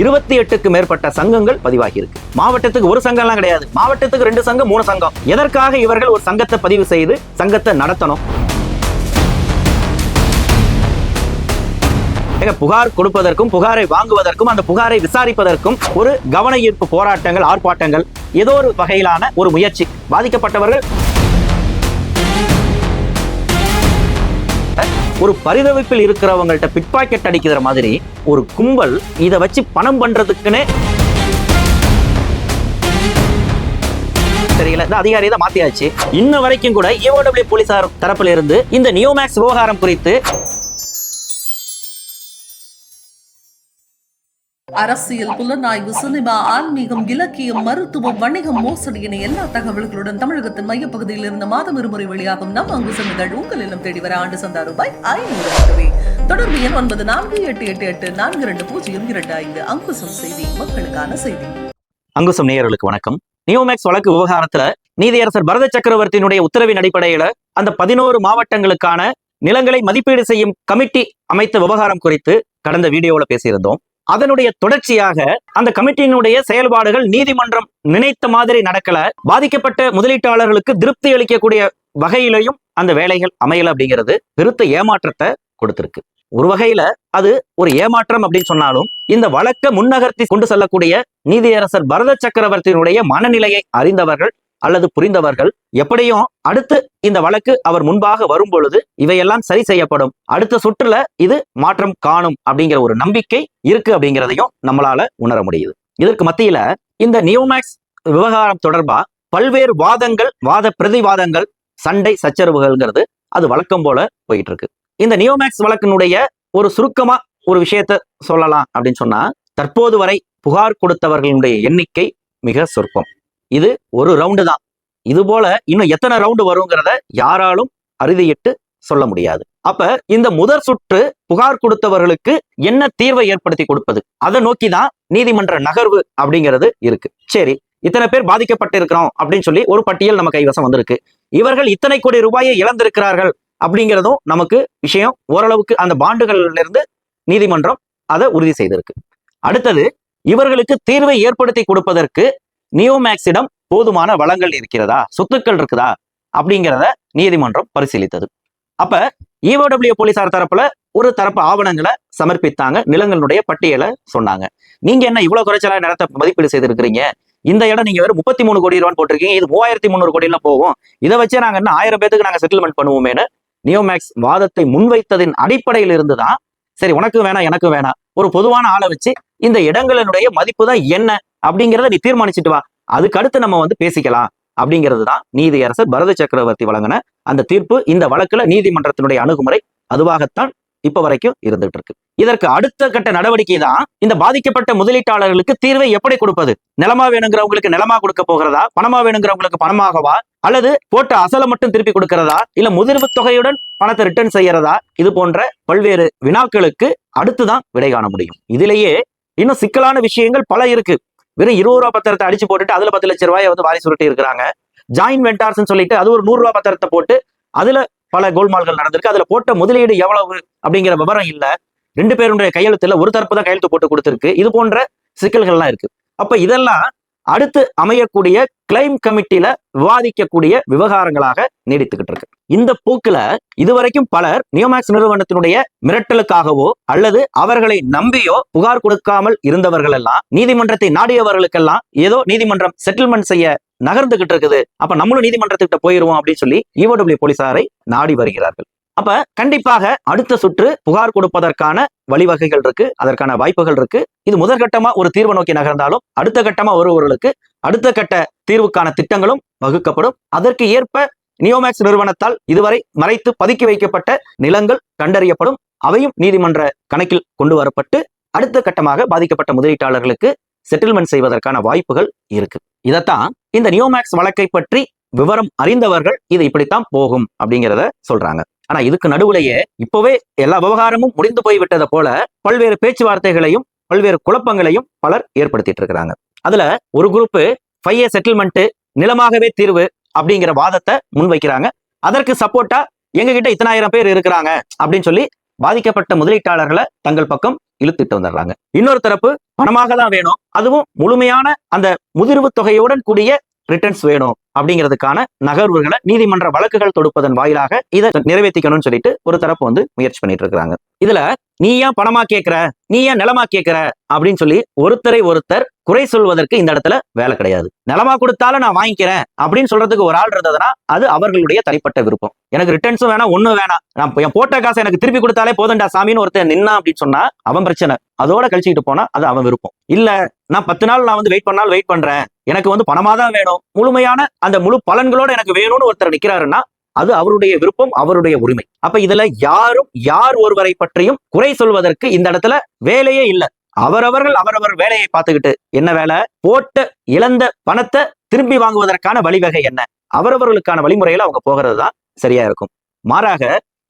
இருபத்தி எட்டுக்கு மேற்பட்ட சங்கங்கள் பதிவாகி இருக்கு மாவட்டத்துக்கு ஒரு சங்கம்லாம் கிடையாது. மாவட்டத்துக்கு ரெண்டு சங்கம் மூணு சங்கம். எதற்காக இவர்கள் ஒரு சங்கத்தை பதிவு செய்து சங்கத்தை நடத்தணும்? புகார் கொடுப்பதற்கும் புகாரை வாங்குவதற்கும் அந்த புகாரை விசாரிப்பதற்கும் ஒரு கவன ஈர்ப்பு போராட்டங்கள் ஆர்ப்பாட்டங்கள் ஏதோ ஒரு வகையிலான ஒரு முயற்சி. பாதிக்கப்பட்டவர்கள் ஒரு பரிதவிப்பில் இருக்கிறவங்கள்ட்ட பிட் பாக்கெட் அடிக்கிற மாதிரி ஒரு கும்பல் இதை வச்சு பணம் பண்றதுக்குன்னு தெரியல. இந்த அதிகாரி தான் மாத்தியாச்சு. இன்ன வரைக்கும் கூட ஏஓடபிள்யூ போலீசார் தரப்பில் இருந்து இந்த நியோமேக்ஸ் விவகாரம் குறித்து அரசியல் புலனாய்வு சினிமா ஆன்மீகம் இலக்கியம் மருத்துவம் வணிகம் மோசடி என எல்லா தகவல்களுடன் தமிழகத்தின் மையப்பகுதியில் இருந்து மாதம் இருமுறை வெளியாகும் நம் அங்கு இதழ் உங்கள் இல்லம் தேடி வர ஆண்டு சந்தா ரூபாய் ஐநூறு மட்டுமே தொடர்பு எண் ஒன்பது நான்கு எட்டு எட்டு எட்டு நான்கு இரண்டு பூஜ்ஜியம் இரண்டு ஐந்து. அங்குசம் செய்தி மக்களுக்கான செய்தி. அங்குசம் நேயர்களுக்கு வணக்கம். நியோமேக்ஸ் வழக்கு விவகாரத்துல நீதியரசர் பரத சக்கரவர்த்தியினுடைய உத்தரவின் அடிப்படையில அந்த பதினோரு மாவட்டங்களுக்கான நிலங்களை மதிப்பீடு செய்யும் கமிட்டி அமைத்த விவகாரம் குறித்து கடந்த வீடியோவில் பேசியிருந்தோம். அதனுடைய தொடர்ச்சியாக அந்த கமிட்டியினுடைய செயல்பாடுகள் நீதிமன்றம் நினைத்த மாதிரி நடக்கல. பாதிக்கப்பட்ட முதலீட்டாளர்களுக்கு திருப்தி அளிக்கக்கூடிய வகையிலையும் அந்த வேலைகள் அமையல அப்படிங்கிறது பெருத்த ஏமாற்றத்தை கொடுத்திருக்கு. ஒரு வகையில அது ஒரு ஏமாற்றம் அப்படின்னு சொன்னாலும் இந்த வழக்க முன்னகர்த்தி கொண்டு செல்லக்கூடிய நீதியரசர் பரத சக்கரவர்த்தியினுடைய மனநிலையை அறிந்தவர்கள் அல்லது புரிந்தவர்கள் எப்படியும் அடுத்து இந்த வழக்கு அவர் முன்பாக வரும் பொழுது இவையெல்லாம் சரி செய்யப்படும். அடுத்த சுற்றுல இது மாற்றம் காணும் அப்படிங்கிற ஒரு நம்பிக்கை இருக்கு அப்படிங்கிறதையும் நம்மளால உணர முடியுது. இதற்கு மத்தியில இந்த நியோமேக்ஸ் விவகாரம் தொடர்பா பல்வேறு வாதங்கள் வாத பிரதிவாதங்கள் சண்டை சச்சரவுகள்ங்கிறது அது வழக்கம் போல போயிட்டு இருக்கு இந்த நியோமேக்ஸ் வழக்கினுடைய ஒரு சுருக்கமா ஒரு விஷயத்த சொல்லலாம் அப்படின்னு சொன்னா தற்போது வரை புகார் கொடுத்தவர்களுடைய எண்ணிக்கை மிக சொற்பம். இது ஒரு ரவுண்டு தான். இது போல இன்னும் எத்தனை ரவுண்டு வருங்கிறத யாராலும் அறுதியிட்டு சொல்ல முடியாது. அப்ப இந்த முதற் சுற்று புகார் கொடுத்தவர்களுக்கு என்ன தீர்வை ஏற்படுத்தி கொடுப்பது? அதை நோக்கி தான் நீதிமன்ற நகர்வு அப்படிங்கிறது இருக்கு. சரி இத்தனை பேர் பாதிக்கப்பட்டு இருக்கிறோம் அப்படின்னு சொல்லி ஒரு பட்டியல் நம்ம கைவசம் வந்திருக்கு. இவர்கள் இத்தனை கோடி ரூபாயை இழந்திருக்கிறார்கள் அப்படிங்கிறதும் நமக்கு விஷயம் ஓரளவுக்கு அந்த பாண்டுகள்ல இருந்து நீதிமன்றம் அதை உறுதி செய்திருக்கு. அடுத்தது இவர்களுக்கு தீர்வை ஏற்படுத்தி கொடுப்பதற்கு நியோமேக்ஸிடம் போதுமான வளங்கள் இருக்கிறதா? சொத்துக்கள் இருக்குதா? அப்படிங்கிறத நீதிமன்றம் பரிசீலித்தது. அப்ப E ஈஓடபிள்யூ போலீசார் தரப்புல ஒரு தரப்பு ஆவணங்களை சமர்ப்பித்தாங்க. நிலங்களுடைய பட்டியலை சொன்னாங்க. நீங்க என்ன இவ்வளவு குறைச்சலா நிலத்தை மதிப்பீடு செய்திருக்கிறீங்க? இந்த இடம் நீங்க வெறும் முப்பத்தி மூணு கோடி ரூபான்னு போட்டிருக்கீங்க. இது மூவாயிரத்தி முந்நூறு கோடிலாம் போகும். இதை வச்சே நாங்க என்ன ஆயிரம் பேத்துக்கு நாங்க செட்டில்மெண்ட் பண்ணுவோமேனு நியோமேக்ஸ் வாதத்தை முன்வைத்ததின் அடிப்படையில் இருந்துதான் சரி உனக்கு வேணாம் எனக்கு வேணாம். ஒரு பொதுவான ஆளை வச்சு இந்த இடங்களினுடைய மதிப்பு தான் என்ன? அப்படிங்கிறத நீ தீர்மானிச்சுட்டு வா. அதுக்கு அடுத்து நம்ம வந்து பேசிக்கலாம். அப்படிங்கிறது தான் நீதியரசர் பரத சக்கரவர்த்தி வழங்கின அந்த தீர்ப்பு. இந்த வழக்குல நீதிமன்றத்தினுடைய அணுகுமுறை அதுவாகத்தான் இப்ப வரைக்கும் இருந்துட்டு இருக்கு. இதற்கு அடுத்த கட்ட நடவடிக்கை தான் இந்த பாதிக்கப்பட்ட முதலீட்டாளர்களுக்கு தீர்வை எப்படி கொடுப்பது? நிலமா வேணுங்கிறவங்களுக்கு நிலமா கொடுக்க போகிறதா? பணமா வேணுங்கிறவங்களுக்கு பணமாகவா? அல்லது போட்ட அசலை மட்டும் திருப்பி கொடுக்கிறதா? இல்ல முதிர்வு தொகையுடன் பணத்தை ரிட்டர்ன் செய்யறதா? இது போன்ற பல்வேறு வினாக்களுக்கு அடுத்துதான் விடை காண முடியும். இதிலேயே இன்னும் சிக்கலான விஷயங்கள் பல இருக்கு. வெறும் இருபது ரூபா பத்திரத்தை அடிச்சு போட்டுட்டு அதுல பத்து லட்சம் ரூபாயை வந்து வாரி சுருட்டி இருக்கிறாங்க. ஜாயின் வெண்டார்ஸ் சொல்லிட்டு அது ஒரு நூறு ரூபா பத்திரத்தை போட்டு அதுல பல கோல்மால்கள் நடந்திருக்கு. அதுல போட்ட முதலீடு எவ்வளவு அப்படிங்கிற விவரம் இல்ல. ரெண்டு பேருடைய கையெழுத்துல ஒரு தரப்பு தான் கையெழுத்து போட்டு கொடுத்துருக்கு. இது போன்ற சிக்கல்கள்லாம் இருக்கு. அப்ப இதெல்லாம் அடுத்து அமையக்கூடிய கிளைம் கமிட்டியில விவாதிக்கக்கூடிய விவகாரங்களாக நீடித்துக்கிட்டு இருக்கு. இந்த போக்குல இதுவரைக்கும் பலர் நியோமேக்ஸ் நிறுவனத்தினுடைய மிரட்டலுக்காகவோ அல்லது அவர்களை நம்பியோ புகார் கொடுக்காமல் இருந்தவர்கள் எல்லாம் நீதிமன்றத்தை நாடியவர்களுக்கெல்லாம் ஏதோ நீதிமன்றம் செட்டில்மெண்ட் செய்ய நகர்ந்துகிட்டு இருக்குது. அப்ப நம்மளும் நீதிமன்றத்துக்கிட்ட போயிருவோம் அப்படின்னு சொல்லி E போலீசாரை நாடி வருகிறார்கள். அப்ப கண்டிப்பாக அடுத்த சுற்று புகார் கொடுப்பதற்கான வழிவகைகள் இருக்கு அதற்கான வாய்ப்புகள் இருக்கு. இது முதற்கட்டமா ஒரு தீர்வை நோக்கி நகர்ந்தாலும் அடுத்த கட்டமா வருபவர்களுக்கு அடுத்த கட்ட தீர்வுக்கான திட்டங்களும் வகுக்கப்படும். அதற்கு ஏற்ப நியோமேக்ஸ் நிறுவனத்தால் இதுவரை மறைத்து பதுக்கி வைக்கப்பட்ட நிலங்கள் கண்டறியப்படும். அவையும் நீதிமன்ற கணக்கில் கொண்டு வரப்பட்டு அடுத்த கட்டமாக பாதிக்கப்பட்ட முதலீட்டாளர்களுக்கு செட்டில்மெண்ட் செய்வதற்கான வாய்ப்புகள் இருக்கு. இதைத்தான் இந்த நியோமேக்ஸ் வழக்கை பற்றி விவரம் அறிந்தவர்கள் இது இப்படித்தான் போகும் அப்படிங்கிறத சொல்றாங்க. ஆனா இதுக்கு நடுவுலயே இப்பவே எல்லா விவகாரமும் முடிந்து போய் விட்டதை போல பல்வேறு பேச்சுவார்த்தைகளையும் பல்வேறு குழப்பங்களையும் பலர் ஏற்படுத்திட்டு இருக்கிறாங்க. அதுல ஒரு குரூப் ஃபைவ் செட்டில்மெண்ட் நிலமாகவே தீர்வு அப்படிங்கிற வாதத்தை முன்வைக்கிறாங்க. அதற்கு சப்போர்ட்டா எங்க கிட்ட இத்தனாயிரம் பேர் இருக்கிறாங்க அப்படின்னு சொல்லி பாதிக்கப்பட்ட முதலீட்டாளர்களை தங்கள் பக்கம் இழுத்துட்டு வந்துடுறாங்க. இன்னொரு தரப்பு பணமாக தான் வேணும். அதுவும் முழுமையான அந்த முதிர்வு தொகையுடன் கூடிய ரிட்டர்ன்ஸ் வேணும் அப்படிங்கிறதுக்கான நகர்வுகளை நீதிமன்ற வழக்குகள் தொடுப்பதன் வாயிலாக இதை நிறைவேற்றிக்கணும்னு சொல்லிட்டு ஒரு தரப்பு வந்து முயற்சி பண்ணிட்டு இருக்கிறாங்க. இதுல நீ ஏன் பணமா கேட்கிற? நீ ஏன் நிலமா கேட்கிற? அப்படின்னு சொல்லி ஒருத்தரை ஒருத்தர் குறை சொல்வதற்கு இந்த இடத்துல வேலை கிடையாது. நிலமா கொடுத்தாலும் நான் வாங்கிக்கிறேன் அப்படின்னு சொல்றதுக்கு ஒரு ஆள் இருந்ததுன்னா அது அவர்களுடைய தனிப்பட்ட விருப்பம். எனக்கு ரிட்டர்ன்ஸும் வேணாம் ஒண்ணும் வேணாம். நான் என் போட்ட காசை எனக்கு திருப்பி கொடுத்தாலே போதண்டா சாமின்னு ஒருத்தன் நின்னா அப்படின்னு சொன்னா அவன் பிரச்சனை. அதோட கழிச்சுக்கிட்டு போனா அது அவன் விருப்பம். இல்ல நான் பத்து நாள் நான் வந்து வெயிட் பண்ணாலும் வெயிட் பண்றேன். எனக்கு வந்து பணமா தான் வேணும். முழுமையான அந்த முழு பலன்களோட எனக்கு வேணும்னு ஒருத்தர் நிக்கிறாருன்னா அது அவருடைய விருப்பம் அவருடைய உரிமை. அப்ப இதுல யாரும் யார் ஒருவரை பற்றியும் குறை சொல்வதற்கு இந்த இடத்துல வேலையே இல்ல. அவரவர்கள் அவரவர் வேலையை பார்த்துக்கிட்டு என்ன வேலை? போட்ட இழந்த பணத்தை திரும்பி வாங்குவதற்கான வழிவகை என்ன? அவரவர்களுக்கான வழிமுறையில அவங்க போகிறது தான் சரியா இருக்கும். மாறாக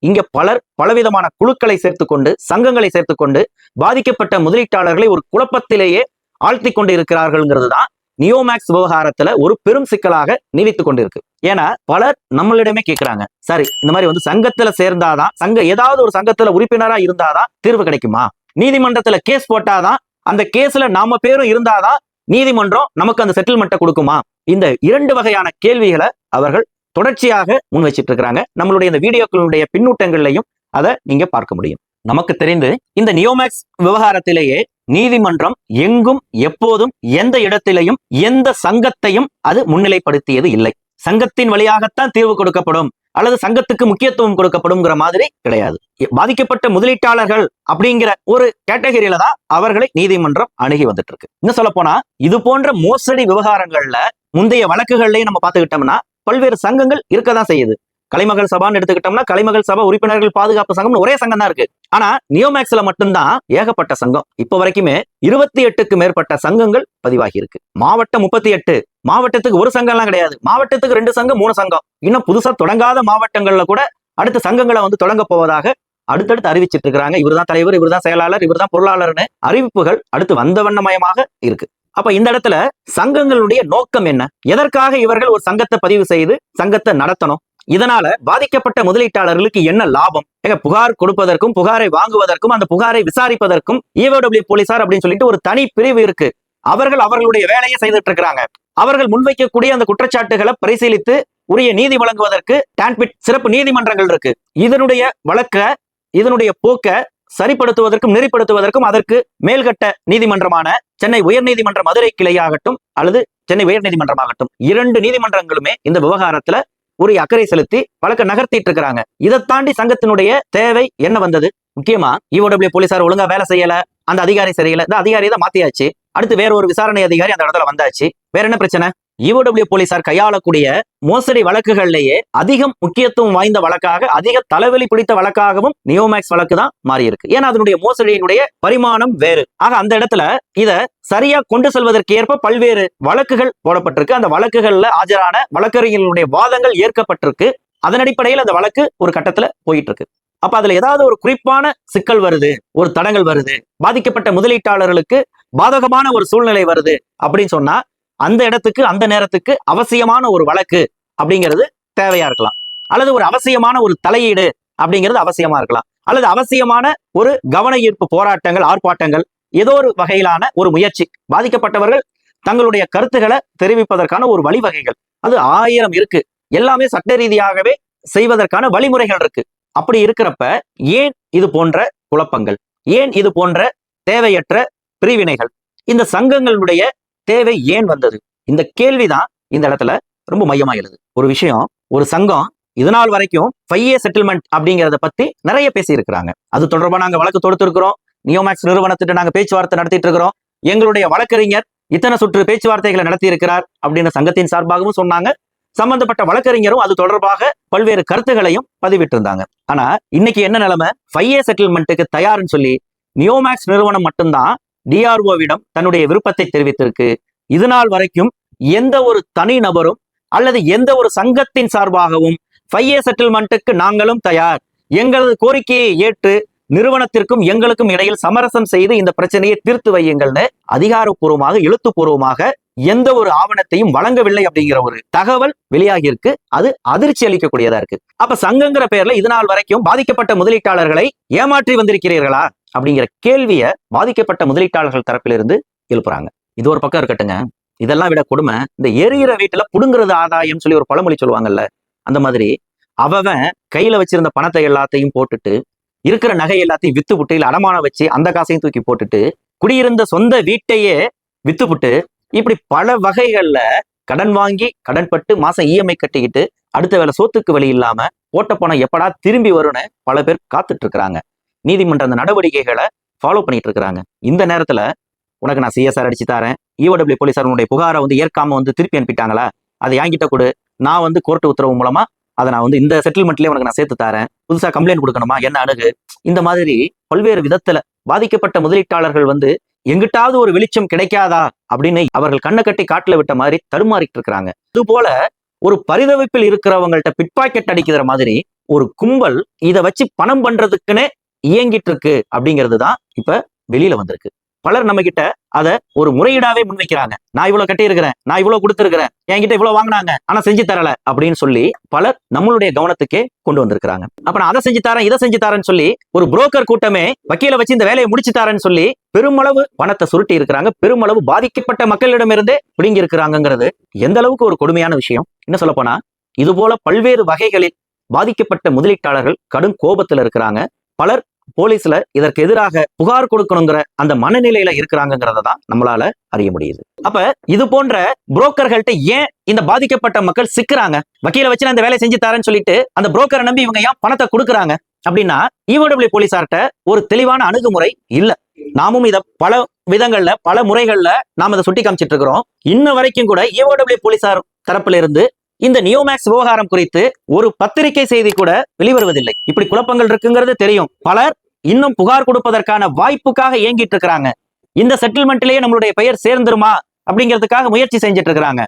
இங்க பலர் பலவிதமான குழுக்களை சேர்த்துக்கொண்டு சங்கங்களை சேர்த்துக்கொண்டு பாதிக்கப்பட்ட முதலீட்டாளர்களை ஒரு குழப்பத்திலேயே ஆழ்த்தி கொண்டு இருக்கிறார்கள்ங்கிறது தான் நியோமேக்ஸ் விவகாரத்துல ஒரு பெரும் சிக்கலாக நீடித்து கொண்டிருக்கு. ஏன்னா பலர் நம்மளிடமே கேட்கிறாங்க சரி இந்த மாதிரி வந்து சங்கத்துல சேர்ந்தாதான் சங்க ஏதாவது ஒரு சங்கத்துல உறுப்பினரா இருந்தாதான் தீர்வு கிடைக்குமா? நீதிமன்றத்துல கேஸ் போட்டாதான் அந்த கேஸ்ல நாம பேரும் இருந்தாதான் நீதிமன்றம் நமக்கு அந்த செட்டில்மெண்ட்டை கொடுக்குமா? இந்த இரண்டு வகையான கேள்விகளை அவர்கள் தொடர்ச்சியாக முன் வச்சிட்டு இருக்கிறாங்க. நம்மளுடைய இந்த வீடியோக்களுடைய பின்னூட்டங்கள்லையும் அதை நீங்க பார்க்க முடியும். நமக்கு தெரிந்து இந்த நியோமேக்ஸ் விவகாரத்திலேயே நீதிமன்றம் எங்கும் எப்போதும் எந்த இடத்திலையும் எந்த சங்கத்தையும் அது முன்னிலைப்படுத்தியது இல்லை. சங்கத்தின் வழியாகத்தான் தீர்வு கொடுக்கப்படும் அல்லது சங்கத்துக்கு முக்கியத்துவம் கொடுக்கப்படும்ங்கிற மாதிரி கிடையாது. பாதிக்கப்பட்ட முதலீட்டாளர்கள் அப்படிங்கிற ஒரு கேட்டகரியில தான் அவர்களை நீதிமன்றம் அணுகி வந்துட்டு இருக்கு இன்னும் சொல்ல போனா இது போன்ற மோசடி விவகாரங்கள்ல முந்தைய வழக்குகள்லயும் நம்ம பார்த்துக்கிட்டோம்னா பல்வேறு சங்கங்கள் இருக்கதான் செய்யுது. கலைமகள் சபான்னு எடுத்துக்கிட்டோம்னா கலைமகள் சபா உறுப்பினர்கள் பாதுகாப்பு சங்கம் ஒரே சங்கம் தான் இருக்கு. ஆனா நியோமேக்ஸ்ல மட்டும்தான் ஏகப்பட்ட சங்கம். இப்ப வரைக்குமே இருபத்தி எட்டுக்கு மேற்பட்ட சங்கங்கள் பதிவாகி இருக்கு. மாவட்டம் முப்பத்தி எட்டு. மாவட்டத்துக்கு ஒரு சங்கம் எல்லாம் கிடையாது. மாவட்டத்துக்கு ரெண்டு சங்கம் மூணு சங்கம். இன்னும் புதுசா தொடங்காத மாவட்டங்கள்ல கூட அடுத்த சங்கங்களை வந்து தொடங்க போவதாக அடுத்தடுத்து அறிவிச்சிட்டு இருக்காங்க இவர்தான் தலைவர் இவர்தான் செயலாளர் இவர்தான் பொருளாளர்னு அறிவிப்புகள் அடுத்து வந்த வண்ணமயமாக இருக்கு. அப்ப இந்த இடத்துல சங்கங்களுடைய நோக்கம் என்ன? எதற்காக இவர்கள் ஒரு சங்கத்தை பதிவு செய்து சங்கத்தை நடத்தணும்? இதனால பாதிக்கப்பட்ட முதலீட்டாளர்களுக்கு என்ன லாபம்? ஏங்க புகார் கொடுப்பதற்கும் புகாரை வாங்குவதற்கும் அந்த புகாரை விசாரிப்பதற்கும் ஈஓடபிள்யூ போலீசார் அப்படின்னு சொல்லிட்டு ஒரு தனி பிரிவு இருக்கு. அவர்கள் அவர்களுடைய வேலையை செய்துட்டு இருக்கிறாங்க அவர்கள் முன்வைக்கக்கூடிய அந்த குற்றச்சாட்டுகளை பரிசீலித்து உரிய நீதி வழங்குவதற்கு டான்பிட் சிறப்பு நீதிமன்றங்கள் இருக்கு. இதனுடைய வழக்க இதனுடைய போக்க சரிப்படுத்துவதற்கும் நெறிப்படுத்துவதற்கும் அதற்கு மேல்கட்ட நீதிமன்றமான சென்னை உயர்நீதிமன்ற மதுரை கிளையாகட்டும் அல்லது சென்னை உயர்நீதிமன்றமாகட்டும். இரண்டு நீதிமன்றங்களுமே இந்த விவகாரத்துல ஒரு அக்கறை செலுத்தி வழக்க நகர்த்திட்டு இருக்கிறாங்க. இதை தாண்டி சங்கத்தினுடைய தேவை என்ன வந்தது? முக்கியமா இஓடபிள்யூ போலீசார் ஒழுங்கா வேலை செய்யல அந்த அதிகாரி சரியில்லை இந்த அதிகாரியை தான் மாத்தியாச்சு. அடுத்து வேற ஒரு விசாரணை அதிகாரி அந்த இடத்துல வந்தாச்சு. வேற என்ன பிரச்சனை? இஓடபிள்யூ போலீசார் கையாளக்கூடிய மோசடி வழக்குகள்லேயே அதிகம் முக்கியத்துவம் வாய்ந்த வழக்காக அதிக தலைவலி பிடித்த வழக்காகவும் நியோமேக்ஸ் வழக்கு தான் மாறி இருக்கு ஏன்னா அதனுடைய மோசடியினுடைய பரிமாணம் வேறு. ஆக அந்த இடத்துல இத சரியா கொண்டு செல்வதற்கு ஏற்ப பல்வேறு வழக்குகள் போடப்பட்டிருக்கு. அந்த வழக்குகள்ல ஆஜரான வழக்கறிஞர்களுடைய வாதங்கள் ஏற்கப்பட்டிருக்கு. அதன் அடிப்படையில் அந்த வழக்கு ஒரு கட்டத்துல போயிட்டு இருக்கு அப்ப அதுல ஏதாவது ஒரு குறிப்பான சிக்கல் வருது ஒரு தடங்கள் வருது பாதிக்கப்பட்ட முதலீட்டாளர்களுக்கு பாதகமான ஒரு சூழ்நிலை வருது அப்படின்னு சொன்னா அந்த இடத்துக்கு அந்த நேரத்துக்கு அவசியமான ஒரு வழக்கு அப்படிங்கிறது தேவையா இருக்கலாம். அல்லது ஒரு அவசியமான ஒரு தலையீடு அப்படிங்கிறது அவசியமா இருக்கலாம். அல்லது அவசியமான ஒரு கவன ஈர்ப்பு போராட்டங்கள் ஆர்ப்பாட்டங்கள் ஏதோ ஒரு வகையிலான ஒரு முயற்சி பாதிக்கப்பட்டவர்கள் தங்களுடைய கருத்துக்களை தெரிவிப்பதற்கான ஒரு வழிவகைகள். அது ஆயிரம் இருக்கு. எல்லாமே சட்ட ரீதியாகவே செய்வதற்கான வழிமுறைகள் இருக்கு. அப்படி இருக்கிறப்ப ஏன் இது போன்ற குழப்பங்கள்? ஏன் இது போன்ற தேவையற்ற பிரிவினைகள்? இந்த சங்கங்களுடைய தேவை ஏன் வந்தது? இந்த கேள்விதான் இந்த இடத்துல ரொம்ப மையமா எழுது. ஒரு விஷயம் ஒரு சங்கம் இதனால் வரைக்கும் ஃபைவ் இயர் செட்டில்மெண்ட் அப்படிங்கிறத பத்தி நிறைய பேசியிருக்கிறாங்க. அது தொடர்பாக நாங்கள் வழக்கு தொடுத்திருக்கிறோம். நியோமேக்ஸ் நிறுவனத்திட்ட நாங்கள் பேச்சுவார்த்தை நடத்திட்டு இருக்கிறோம் எங்களுடைய வழக்கறிஞர் இத்தனை சுற்று பேச்சுவார்த்தைகளை நடத்தி இருக்கிறார் அப்படின்னு சங்கத்தின் சார்பாகவும் சொன்னாங்க. சம்பந்தப்பட்ட வழக்கறிஞரும் அது தொடர்பாக பல்வேறு கருத்துகளையும் பதிவிட்டிருந்தாங்க. ஆனா இன்னைக்கு என்ன நிலைமை? ஃபைவ் ஏ செட்டில்மெண்ட்டுக்கு தயார்னு சொல்லி நியோமேக்ஸ் நிறுவனம் மட்டும்தான் டிஆர்ஓவிடம் தன்னுடைய விருப்பத்தை தெரிவித்திருக்கு. இது நாள் வரைக்கும் எந்த ஒரு தனி நபரும் அல்லது எந்த ஒரு சங்கத்தின் சார்பாகவும் ஃபைவ் செட்டில்மெண்ட்டுக்கு நாங்களும் தயார். எங்களது கோரிக்கையை ஏற்று நிறுவனத்திற்கும் எங்களுக்கும் இடையில் சமரசம் செய்து இந்த பிரச்சனையை தீர்த்து வையுங்கள்னு அதிகாரப்பூர்வமாக எழுத்துப்பூர்வமாக எந்த ஒரு ஆவணத்தையும் வழங்கவில்லை அப்படிங்கிற ஒரு தகவல் வெளியாகி இருக்கு அது அதிர்ச்சி அளிக்கக்கூடியதா இருக்கு. அப்ப சங்கங்கிற பேர்ல இது நாள் வரைக்கும் பாதிக்கப்பட்ட முதலீட்டாளர்களை ஏமாற்றி வந்திருக்கிறீர்களா? அப்படிங்கிற கேள்வியை பாதிக்கப்பட்ட முதலீட்டாளர்கள் தரப்பிலிருந்து எழுப்புறாங்க. இது ஒரு பக்கம் இருக்கட்டுங்க. இதெல்லாம் விட கொடுமை. இந்த எரியிற வீட்டுல புடுங்கிறது ஆதாயம் சொல்லி ஒரு பழமொழி சொல்லுவாங்கல்ல அந்த மாதிரி அவன் கையில வச்சிருந்த பணத்தை எல்லாத்தையும் போட்டுட்டு இருக்கிற நகை எல்லாத்தையும் வித்து விட்டு இல்லை அடமானம் வச்சு அந்த காசையும் தூக்கி போட்டுட்டு குடியிருந்த சொந்த வீட்டையே வித்துப்புட்டு இப்படி பல வகைகள்ல கடன் வாங்கி கடன் பட்டு மாசம் இஎம்ஐ கட்டிக்கிட்டு அடுத்த வேலை சோத்துக்கு வழி இல்லாம போட்ட பணம் எப்படா திரும்பி வரும்னு பல பேர் காத்துட்டு இருக்கிறாங்க. நீதிமன்ற அந்த நடவடிக்கைகளை ஃபாலோ பண்ணிட்டு இருக்கிறாங்க. இந்த நேரத்துல உனக்கு நான் சிஎஸ்ஆர் அடிச்சு தரேன். இஓடபிள்யூ போலீஸார் உன்னுடைய புகாரை வந்து ஏற்காம வந்து திருப்பி அனுப்பிட்டாங்களா? அதை என்கிட்ட கொடு. நான் வந்து கோர்ட்டு உத்தரவு மூலமா அதை நான் வந்து இந்த செட்டில்மெண்ட்லேயே உனக்கு நான் சேர்த்து தரேன். புதுசா கம்ப்ளைண்ட் கொடுக்கணுமா? என்ன அணுகு? இந்த மாதிரி பல்வேறு விதத்துல பாதிக்கப்பட்ட முதலீட்டாளர்கள் வந்து எங்கிட்டாவது ஒரு வெளிச்சம் கிடைக்காதா? அப்படின்னு அவர்கள் கண்ணை கட்டி காட்டுல விட்ட மாதிரி தடுமாறிட்டு இருக்கிறாங்க. இது போல ஒரு பரிதவிப்பில் இருக்கிறவங்கள்ட்ட பிட்பாக்கெட் அடிக்கிற மாதிரி ஒரு கும்பல் இதை வச்சு பணம் பண்றதுக்குன்னு இயங்கிட்டு இருக்கு அப்படிங்கிறது தான் இப்ப வெளியில வந்திருக்கு. பலர் நம்ம கிட்ட அதை ஒரு முறையீடாவே முன்வைக்கிறாங்க. நான் இவ்வளவு கட்டியிருக்கிறேன் நான் இவ்வளவு கொடுத்துருக்கிறேன் என்கிட்ட இவ்வளவு வாங்கினாங்க ஆனா செஞ்சு தரல அப்படின்னு சொல்லி பலர் நம்மளுடைய கவனத்துக்கே கொண்டு வந்திருக்கிறாங்க. அப்ப நான் அதை செஞ்சு தரேன் இதை செஞ்சு தரேன்னு சொல்லி ஒரு புரோக்கர் கூட்டமே வக்கீல வச்சு இந்த வேலையை முடிச்சு தரேன்னு சொல்லி பெருமளவு பணத்தை சுருட்டி இருக்கிறாங்க பெருமளவு பாதிக்கப்பட்ட மக்களிடமிருந்தே பிடுங்கி இருக்கிறாங்கிறது எந்த அளவுக்கு ஒரு கொடுமையான விஷயம். என்ன சொல்ல போனா இது போல பல்வேறு வகைகளில் பாதிக்கப்பட்ட முதலீட்டாளர்கள் கடும் கோபத்துல இருக்கிறாங்க. பலர் போலீஸ்ல இதற்கு எதிராக புகார் கொடுக்கணுங்கிற அந்த மனநிலையில இருக்கிறாங்கிறத தான் நம்மளால அறிய முடியுது. அப்ப இது போன்ற புரோக்கர்கள்ட்ட ஏன் இந்த பாதிக்கப்பட்ட மக்கள் சிக்கிறாங்க? வக்கீல வச்சு நான் இந்த செஞ்சு தரேன்னு சொல்லிட்டு அந்த புரோக்கரை நம்பி இவங்க ஏன் பணத்தை கொடுக்குறாங்க? அப்படின்னா இவடபிள்யூ போலீசார்ட்ட ஒரு தெளிவான அணுகுமுறை இல்ல. நாமும் இத பல விதங்கள்ல பல முறைகள்ல நாம இதை சுட்டி காமிச்சிட்டு இருக்கிறோம். இன்ன வரைக்கும் கூட இஓடபிள்யூ போலீசார் தரப்புல இருந்து இந்த நியோமேக்ஸ் விவகாரம் குறித்து ஒரு பத்திரிகை செய்தி கூட வெளிவருவதில்லை. இப்படி குழப்பங்கள் இருக்குங்கிறது தெரியும். பலர் இன்னும் புகார் கொடுப்பதற்கான வாய்ப்புக்காக ஏங்கிட்டு இருக்கிறாங்க. இந்த செட்டில்மெண்ட்லயே நம்மளுடைய பெயர் சேர்ந்துருமா அப்படிங்கிறதுக்காக முயற்சி செஞ்சுட்டு இருக்கிறாங்க.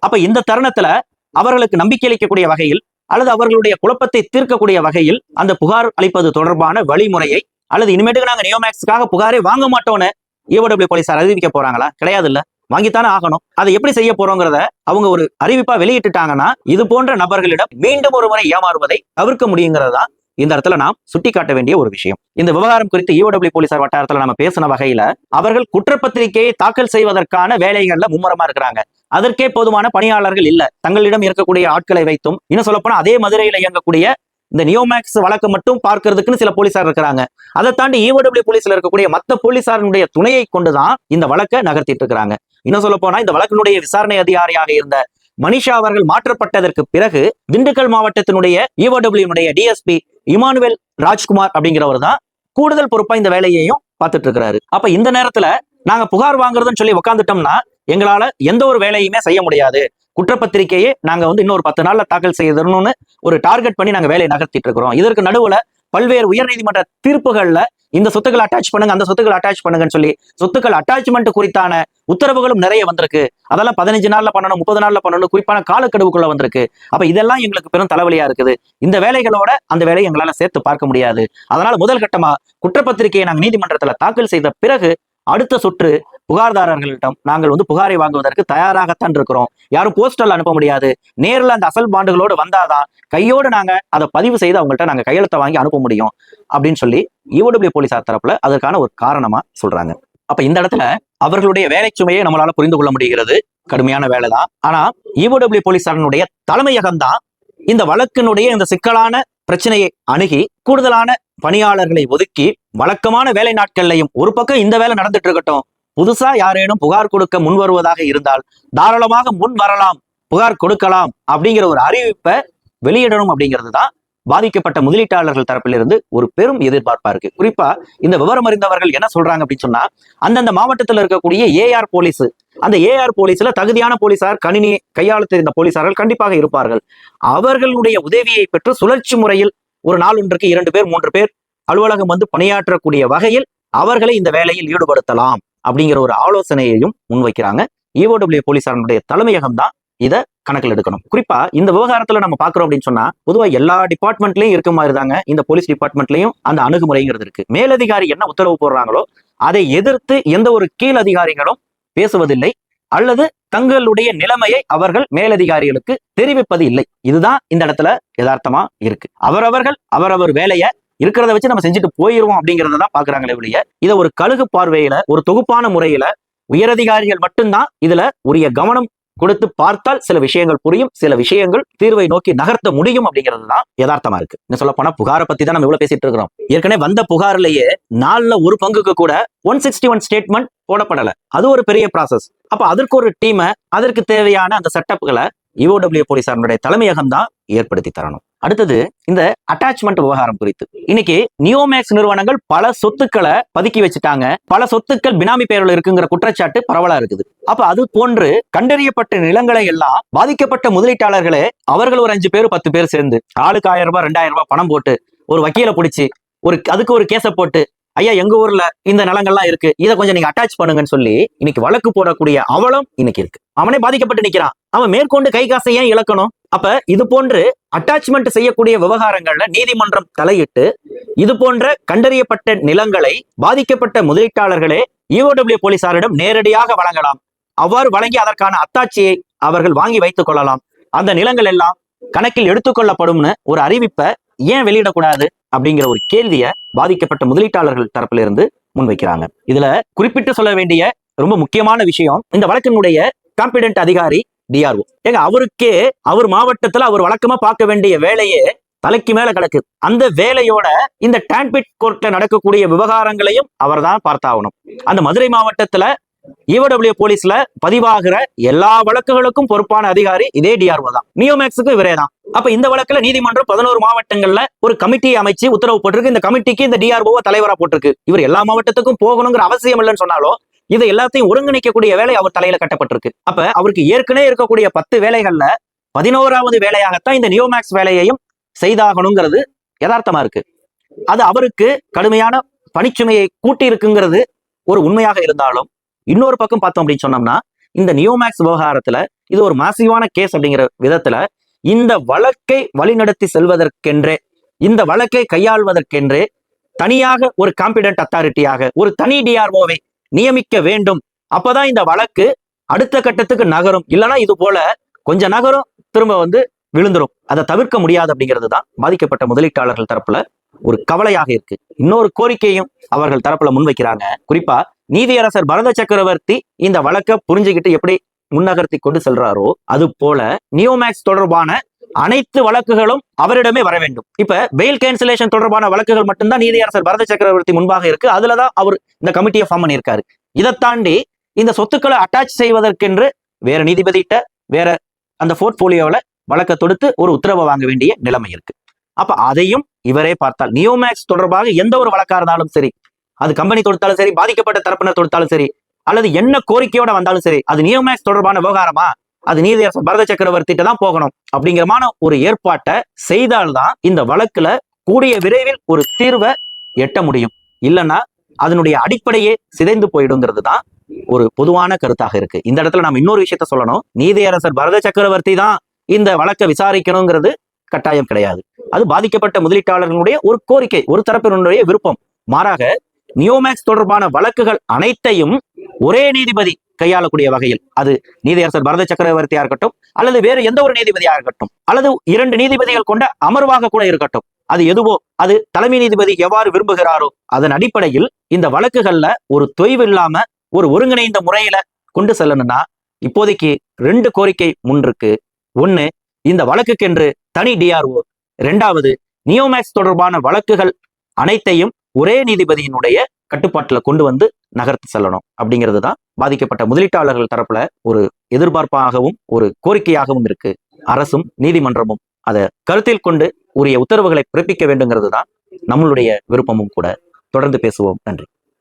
அப்ப இந்த தருணத்துல அவர்களுக்கு நம்பிக்கை அளிக்கக்கூடிய வகையில் அல்லது அவர்களுடைய குழப்பத்தை தீர்க்கக்கூடிய வகையில் அந்த புகார் அளிப்பது தொடர்பான வழிமுறையை அல்லது இனிமேட்டுக்கு நாங்க நியோமேக்ஸ்க்காக புகாரே வாங்க மாட்டோம்னு ஏஓடபிள்யூ போலீசார் அறிவிக்க போறாங்களா? கிடையாது இல்ல வாங்கித்தானே ஆகணும். அதை எப்படி செய்ய போறோங்கிறத அவங்க ஒரு அறிவிப்பா வெளியிட்டுட்டாங்கன்னா இது போன்ற நபர்களிடம் மீண்டும் ஒரு முறை ஏமாறுவதை தவிர்க்க முடியுங்கிறதா இந்த இடத்துல நாம் சுட்டிக்காட்ட வேண்டிய ஒரு விஷயம். இந்த விவகாரம் குறித்து இஓடபிள்யூ போலீசார் வட்டாரத்துல நம்ம பேசின வகையில அவர்கள் குற்றப்பத்திரிகையை தாக்கல் செய்வதற்கான வேலைகள்ல மும்முரமா இருக்கிறாங்க. அதற்கே போதுமான பணியாளர்கள் இல்ல. தங்களிடம் இருக்கக்கூடிய ஆட்களை வைத்தும் இன்னும் சொல்லப்போனா அதே மதுரையில இயங்கக்கூடிய இந்த நியோமேக்ஸ் வழக்கு மட்டும் பார்க்கறதுக்குன்னு சில போலீசார் இருக்கிறாங்க. அதை தாண்டி ஈஓடபிள்யூ போலீஸ்ல இருக்கக்கூடிய மத்த போலீசாரினுடைய துணையை கொண்டுதான் இந்த வழக்கை நகர்த்திட்டு இருக்கிறாங்க. இன்னும் சொல்ல போனா இந்த வழக்கினுடைய விசாரணை அதிகாரியாக இருந்த மனிஷா அவர்கள் மாற்றப்பட்டதற்கு பிறகு திண்டுக்கல் மாவட்டத்தினுடைய ஈஓடபிள்யூனுடைய டிஎஸ்பி இமானுவேல் ராஜ்குமார் அப்படிங்கிறவர் தான் கூடுதல் பொறுப்பா இந்த வேலையையும் பார்த்துட்டு இருக்கிறாரு. அப்ப இந்த நேரத்துல நாங்க புகார் வாங்குறதுன்னு சொல்லி உட்காந்துட்டோம்னா எங்களால எந்த ஒரு வேலையுமே செய்ய முடியாது. குற்றப்பத்திரிக்கையே நாங்க வந்து இன்னொரு பத்து நாள்ல தாக்கல் செய்யணும்னு ஒரு டார்கெட் பண்ணி நாங்க வேலையை நகர்த்திட்டு இருக்கிறோம். இதற்கு நடுவுல பல்வேறு உயர்நீதிமன்ற தீர்ப்புகள்ல இந்த சொத்துக்களை அட்டாச் பண்ணுங்க அந்த சொத்துக்களை அட்டாச் பண்ணுங்கன்னு சொல்லி சொத்துக்கள் அட்டாச்மெண்ட் குறித்தான உத்தரவுகளும் நிறைய வந்திருக்கு. அதெல்லாம் பதினஞ்சு நாள்ல பண்ணணும் முப்பது நாள்ல பண்ணணும் குறிப்பான காலக்கெடுவுக்குள்ள வந்திருக்கு. அப்ப இதெல்லாம் எங்களுக்கு பெரும் தலைவலியா இருக்குது. இந்த வேலைகளோட அந்த வேலையை எங்களால சேர்த்து பார்க்க முடியாது. அதனால முதல் கட்டமா குற்றப்பத்திரிகையை நாங்கள் நீதிமன்றத்துல தாக்கல் செய்த பிறகு அடுத்த சுற்று புகார்தாரர்களிடம் நாங்கள் வந்து புகாரை வாங்குவதற்கு தயாராகத்தான் இருக்கிறோம். யாரும் போஸ்டல் அனுப்ப முடியாது. நேர்ல அந்த அசல் பாண்டுகளோடு வந்தாதான் கையோடு நாங்க அதை பதிவு செய்து அவங்கள்ட்ட நாங்க கையெழுத்தை வாங்கி அனுப்ப முடியும் அப்படின்னு சொல்லி இஓடபிள்யூ போலீசார் தரப்புல அதற்கான ஒரு காரணமா சொல்றாங்க. அப்ப இந்த இடத்துல அவர்களுடைய வேலை சுமையை நம்மளால புரிந்து கொள்ள முடிகிறது. கடுமையான வேலை தான் ஆனா இஓடபிள்யூ போலீசாரனுடைய தலைமையகம் தான் இந்த வழக்கினுடைய இந்த சிக்கலான பிரச்சனையை அணுகி கூடுதலான பணியாளர்களை ஒதுக்கி வழக்கமான வேலை நாட்கள்லையும் ஒரு பக்கம் இந்த வேலை நடந்துட்டு இருக்கட்டும் புதுசா யாரேனும் புகார் கொடுக்க முன் வருவதாக இருந்தால் தாராளமாக முன் வரலாம் புகார் கொடுக்கலாம் அப்படிங்கிற ஒரு அறிவிப்பை வெளியிடணும் அப்படிங்கிறது தான் பாதிக்கப்பட்ட முதலீட்டாளர்கள் தரப்பிலிருந்து ஒரு பெரும் எதிர்பார்ப்பா இருக்கு. குறிப்பா இந்த விவரம் அறிந்தவர்கள் என்ன சொல்றாங்க அப்படின்னு சொன்னா அந்தந்த மாவட்டத்தில் இருக்கக்கூடிய ஏஆர் போலீஸ் அந்த ஏஆர் போலீஸ்ல தகுதியான போலீசார் கணினி கையாள தெரிந்த போலீசார்கள் கண்டிப்பாக இருப்பார்கள். அவர்களுடைய உதவியை பெற்று சுழற்சி முறையில் ஒரு நாள் ஒன்றுக்கு இரண்டு பேர் மூன்று பேர் அலுவலகம் வந்து பணியாற்றக்கூடிய வகையில் அவர்களை இந்த வேலையில் ஈடுபடுத்தலாம். அப்படிங்கிற ஒரு ஆலோசனையையும் முன்வைக்கிறாங்க. இஓடபிள்யூ போலீசாரனுடைய தலைமையகம் தான் இதை கணக்கில் எடுக்கணும். குறிப்பா இந்த விவகாரத்துல நம்ம பாக்குறோம் அப்படின்னு சொன்னா பொதுவா எல்லா டிபார்ட்மெண்ட்லயும் இருக்க மாதிரி தாங்க இந்த போலீஸ் டிபார்ட்மெண்ட்லயும் அந்த அணுகுமுறைங்கிறது இருக்கு. மேலதிகாரி என்ன உத்தரவு போடுறாங்களோ அதை எதிர்த்து எந்த ஒரு கீழ் அதிகாரிகளும் பேசுவதில்லை. அல்லது தங்களுடைய நிலைமையை அவர்கள் மேலதிகாரிகளுக்கு தெரிவிப்பது இல்லை இதுதான் இந்த இடத்துல யதார்த்தமா இருக்கு. அவரவர்கள் அவரவர் வேலையை இருக்கிறத வச்சு நம்ம செஞ்சுட்டு போயிடுவோம் அப்படிங்கிறத தான் பாக்குறாங்களே ஒழிய இதை ஒரு கழுகு பார்வையில ஒரு தொகுப்பான முறையில உயரதிகாரிகள் மட்டும்தான் இதுல உரிய கவனம் கொடுத்து பார்த்தால் சில விஷயங்கள் புரியும் சில விஷயங்கள் தீர்வை நோக்கி நகர்த்த முடியும் அப்படிங்கிறது தான் யதார்த்தமா இருக்கு. என்ன சொல்ல போனா புகாரை பத்தி தான் நம்ம இவ்வளவு பேசிட்டு இருக்கிறோம். ஏற்கனவே வந்த புகாரிலேயே நாலுல ஒரு பங்குக்கு கூட ஒன் சிக்ஸ்டி ஒன் ஸ்டேட்மெண்ட் போடப்படல. அது ஒரு பெரிய ப்ராசஸ் அப்ப அதற்கு ஒரு டீமை அதற்கு தேவையான அந்த செட்டப்புகளை இஓடபிள்யூ போலீசாரனுடைய தலைமையகம் தான் ஏற்படுத்தி தரணும். அடுத்தது இந்த அட்டாச்மெண்ட் விவகாரம் குறித்து. இன்னைக்கு நியோமேக்ஸ் நிறுவனங்கள் பல சொத்துக்களை பதுக்கி வச்சுட்டாங்க. பல சொத்துக்கள் பினாமி பெயரில் இருக்குங்கிற குற்றச்சாட்டு பரவலா இருக்குது. அப்ப அது போன்று கண்டறியப்பட்ட நிலங்களை எல்லாம் பாதிக்கப்பட்ட முதலீட்டாளர்களே அவர்கள் ஒரு அஞ்சு பேர் பத்து பேர் சேர்ந்து ஆளுக்கு ஆயிரம் ரூபாய் ரெண்டாயிரம் ரூபாய் பணம் போட்டு ஒரு வக்கீலை பிடிச்சி ஒரு அதுக்கு ஒரு கேஸை போட்டு ஐயா எங்க ஊர்ல இந்த நிலங்கள்லாம் இருக்கு. இதை கொஞ்சம் நீங்க அட்டாச் பண்ணுங்கன்னு சொல்லி இன்னைக்கு வழக்கு போடக்கூடிய அவலம் இன்னைக்கு இருக்கு. அவனே பாதிக்கப்பட்டு நிக்கிறான். அவன் மேற்கொண்டு கை காசை ஏன் இழக்கணும்? அப்ப இது போன்று அட்டாச்மெண்ட் செய்யக்கூடிய விவகாரங்கள்ல நீதிமன்றம் தலையிட்டு இது போன்ற கண்டறியப்பட்ட நிலங்களை பாதிக்கப்பட்ட முதலீட்டாளர்களே இஓடபிள்யூ போலீசாரிடம் நேரடியாக வழங்கலாம். அவ்வாறு வழங்கி அதற்கான அத்தாட்சியை அவர்கள் வாங்கி வைத்துக் கொள்ளலாம். அந்த நிலங்கள் எல்லாம் கணக்கில் எடுத்துக்கொள்ளப்படும்னு ஒரு அறிவிப்பை ஏன் வெளியிடக்கூடாது அப்படிங்கிற ஒரு கேள்வியை பாதிக்கப்பட்ட முதலீட்டாளர்கள் தரப்பிலிருந்து இருந்து முன்வைக்கிறாங்க. இதுல குறிப்பிட்டு சொல்ல வேண்டிய ரொம்ப முக்கியமான விஷயம் இந்த வழக்கினுடைய காம்பிடென்ட் அதிகாரி டிஆர்ஓ ஏங்க அவருக்கே அவர் மாவட்டத்துல அவர் வழக்கமா பார்க்க வேண்டிய வேலையே தலைக்கு மேல கிடக்கு. அந்த வேலையோட இந்த டான்பிட் கோர்ட்ல நடக்கக்கூடிய விவகாரங்களையும் அவர் தான் பார்த்தாகணும். அந்த மதுரை மாவட்டத்துல இவடபிள்யூ போலீஸ்ல பதிவாகிற எல்லா வழக்குகளுக்கும் பொறுப்பான அதிகாரி இதே டிஆர்ஓ தான். நியோமேக்ஸுக்கும் இவரே தான் அப்ப இந்த வழக்குல நீதிமன்றம் பதினோரு மாவட்டங்கள்ல ஒரு கமிட்டியை அமைச்சு உத்தரவு போட்டிருக்கு. இந்த கமிட்டிக்கு இந்த டிஆர்ஓ தலைவரா போட்டிருக்கு. இவர் எல்லா மாவட்டத்துக்கும் போகணுங்கிற அவசியம் இல்லைன்னு சொன்னாலும் இதை எல்லாத்தையும் ஒருங்கிணைக்கக்கூடிய வேலை அவர் தலையில கட்டப்பட்டிருக்கு. அப்ப அவருக்கு ஏற்கனவே இருக்கக்கூடிய பத்து வேலைகள்ல பதினோராவது வேலையாகத்தான் இந்த நியோமேக்ஸ் வேலையையும் செய்தாகணுங்கிறது யதார்த்தமா இருக்கு. அது அவருக்கு கடுமையான பணிச்சுமையை கூட்டி இருக்குங்கிறது ஒரு உண்மையாக இருந்தாலும் இன்னொரு பக்கம் பார்த்தோம் அப்படின்னு சொன்னோம்னா இந்த நியோமேக்ஸ் விவகாரத்துல இது ஒரு மாசிவான கேஸ் அப்படிங்கிற விதத்துல இந்த வழக்கை வழிநடத்தி செல்வதற்கென்றே இந்த வழக்கை கையாள்வதற்கென்றே தனியாக ஒரு காம்பிடன்ட் அத்தாரிட்டியாக ஒரு தனி டிஆர்ஓவை நியமிக்க வேண்டும். அப்பதான் இந்த வழக்கு அடுத்த கட்டத்துக்கு நகரும். இல்லைன்னா இது போல கொஞ்ச நகரும் திரும்ப வந்து விழுந்துரும். அதை தவிர்க்க முடியாது அப்படிங்கிறது தான் பாதிக்கப்பட்ட முதலீட்டாளர்கள் தரப்புல ஒரு கவலையாக இருக்கு. இன்னொரு கோரிக்கையும் அவர்கள் தரப்புல முன்வைக்கிறாங்க. குறிப்பா நீதியரசர் பரத சக்கரவர்த்தி இந்த வழக்கை புரிஞ்சுக்கிட்டு எப்படி முன்னகர்த்தி கொண்டு செல்றாரோ அது போல நியோமேக்ஸ் தொடர்பான அனைத்து வழக்குகளும் அவரிடமே வர வேண்டும். இப்ப பெயில் கேன்சலேஷன் தொடர்பான வழக்குகள் மட்டும்தான் நீதியரசர் பரத சக்கரவர்த்தி முன்பாக இருக்கு. அதுலதான் அவர் இந்த கமிட்டியை ஃபார்ம் பண்ணியிருக்காரு. இதை தாண்டி இந்த சொத்துக்களை அட்டாச் செய்வதற்கென்று வேற நீதிபதிகிட்ட வேற அந்த போர்ட்போலியோவில் வழக்க தொடுத்து ஒரு உத்தரவை வாங்க வேண்டிய நிலைமை இருக்கு. அப்ப அதையும் இவரே பார்த்தால் நியோமேக்ஸ் தொடர்பாக எந்த ஒரு வழக்கா இருந்தாலும் சரி அது கம்பெனி தொடுத்தாலும் சரி பாதிக்கப்பட்ட தரப்பினர் தொடுத்தாலும் சரி அல்லது என்ன கோரிக்கையோட வந்தாலும் சரி அது நியோமேக்ஸ் தொடர்பான விவகாரமா? அது நீதியரசர் பரத சக்கரவர்த்திட்ட தான் போகணும். அப்படிங்கிறமான ஒரு ஏற்பாட்டை செய்தால்தான் இந்த வழக்குல கூடிய விரைவில் ஒரு தீர்வை எட்ட முடியும். இல்லைன்னா அதனுடைய அடிப்படையே சிதைந்து போயிடுங்கிறது தான் ஒரு பொதுவான கருத்தாக இருக்கு. இந்த இடத்துல நம்ம இன்னொரு விஷயத்த சொல்லணும். நீதியரசர் பரத சக்கரவர்த்தி தான் இந்த வழக்கை விசாரிக்கணுங்கிறது கட்டாயம் கிடையாது. அது பாதிக்கப்பட்ட முதலீட்டாளர்களுடைய ஒரு கோரிக்கை ஒரு தரப்பினருடைய விருப்பம். மாறாக நியோமேக்ஸ் தொடர்பான வழக்குகள் அனைத்தையும் ஒரே நீதிபதி கையாளக்கூடிய வகையில் அது நீதியரசர் பரத சக்கரவர்த்தியா இருக்கட்டும் அல்லது வேறு எந்த ஒரு நீதிபதியா இருக்கட்டும் அல்லது இரண்டு நீதிபதிகள் கொண்ட அமர்வாக கூட இருக்கட்டும் அது எதுவோ அது தலைமை நீதிபதி எவ்வாறு விரும்புகிறாரோ அதன் அடிப்படையில் இந்த வழக்குகள்ல ஒரு தொய்வு இல்லாம ஒரு ஒருங்கிணைந்த முறையில கொண்டு செல்லணும்னா இப்போதைக்கு ரெண்டு கோரிக்கை முன்ருக்கு ஒண்ணு இந்த வழக்குக்கென்று தனி டிஆர்ஓ ரெண்டாவது நியோமேக்ஸ் தொடர்பான வழக்குகள் அனைத்தையும் ஒரே நீதிபதியினுடைய கட்டுப்பாட்டுல கொண்டு வந்து நகர்த்து செல்லணும் அப்படிங்கிறது தான் பாதிக்கப்பட்ட முதலீட்டாளர்கள் தரப்புல ஒரு எதிர்பார்ப்பாகவும் ஒரு கோரிக்கையாகவும் இருக்கு. அரசும் நீதிமன்றமும் அதை கருத்தில் கொண்டு உரிய உத்தரவுகளை பிறப்பிக்க வேண்டுங்கிறது தான் நம்மளுடைய விருப்பமும் கூட. தொடர்ந்து பேசுவோம். நன்றி.